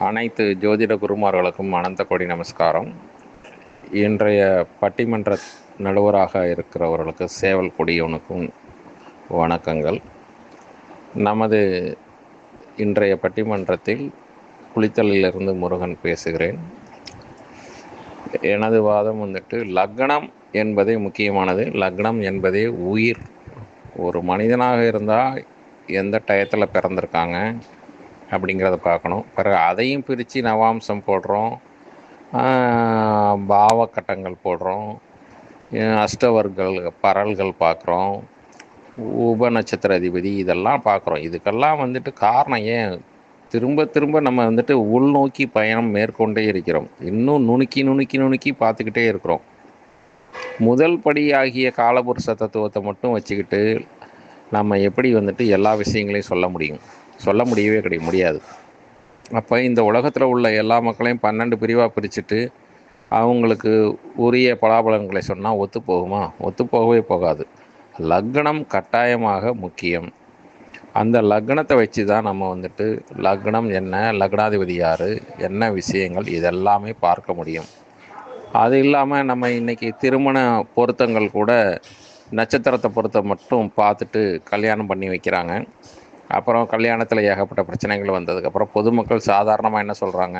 அனைத்து ஜோதிட குருமார்களுக்கும் அனந்த கோடி நமஸ்காரம். இன்றைய பட்டிமன்ற நடுவராக இருக்கிறவர்களுக்கு சேவல் கொடியவனுக்கும் வணக்கங்கள். நமது இன்றைய பட்டிமன்றத்தில் குளித்தலிலிருந்து முருகன் பேசுகிறேன். எனது வாதம் வந்துட்டு லக்னம் என்பதே முக்கியமானது. லக்னம் என்பதே உயிர். ஒரு மனிதனாக இருந்தால் எந்த டயத்தில் பிறந்திருக்காங்க? அப்படிங்கிறத பார்க்கணும். பிறகு அதையும் பிரித்து நவாம்சம் போடுறோம். பாவக்கட்டங்கள் போடுறோம். அஷ்டவர்கள் பரல்கள் பார்க்குறோம். உப நட்சத்திர அதிபதி இதெல்லாம் பார்க்குறோம். இதுக்கெல்லாம் வந்துட்டு காரணம் ஏன்? திரும்ப திரும்ப நம்ம வந்துட்டு உள்நோக்கி பயணம் மேற்கொண்டே இருக்கிறோம். இன்னும் நுணுக்கி நுணுக்கி நுணுக்கி பார்த்துக்கிட்டே இருக்கிறோம். முதல் படியாகிய காலபுருஷ தத்துவத்தை மட்டும் வச்சுக்கிட்டு நம்ம எப்படி வந்துட்டு எல்லா விஷயங்களையும் சொல்ல முடியும்? சொல்ல முடியவே கிடையாது முடியாது. அப்போ இந்த உலகத்தில் உள்ள எல்லா மக்களையும் பன்னெண்டு பிரிவாக பிரிச்சுட்டு அவங்களுக்கு உரிய பலாபலன்களை சொன்னால் ஒத்து போகுமா? ஒத்து போகவே போகாது. லக்னம் கட்டாயமாக முக்கியம். அந்த லக்னத்தை வச்சு தான் நம்ம வந்துட்டு லக்னம் என்ன லக்னாதிபதி யார் என்ன விஷயங்கள் இதெல்லாமே பார்க்க முடியும். அது இல்லாமல் நம்ம இன்றைக்கி திருமண பொருத்தங்கள் கூட நட்சத்திரத்தை பொறுத்த மட்டும் பார்த்துட்டு கல்யாணம் பண்ணி வைக்கிறாங்க. அப்புறம் கல்யாணத்தில் ஏகப்பட்ட பிரச்சனைகள் வந்ததுக்கப்புறம் பொதுமக்கள் சாதாரணமாக என்ன சொல்கிறாங்க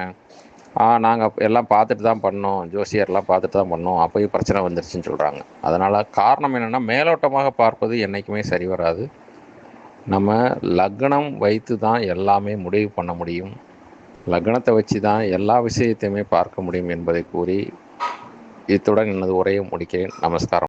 ஆ நாங்கள் எல்லாம் பார்த்துட்டு தான் பண்ணோம். ஜோசியர்லாம் பார்த்துட்டு தான் பண்ணோம். அப்போயும் பிரச்சனை வந்துருச்சுன்னு சொல்கிறாங்க அதனால் காரணம் என்னென்னா மேலோட்டமாக பார்ப்பது என்றைக்குமே சரி வராது. நம்ம லக்னம் வைத்து தான் எல்லாமே முடிவு பண்ண முடியும். லக்னத்தை வச்சு தான் எல்லா விஷயத்தையுமே பார்க்க முடியும் என்பதை கூறி இத்துடன் எனது உரையை முடிக்கிறேன். நமஸ்காரம்.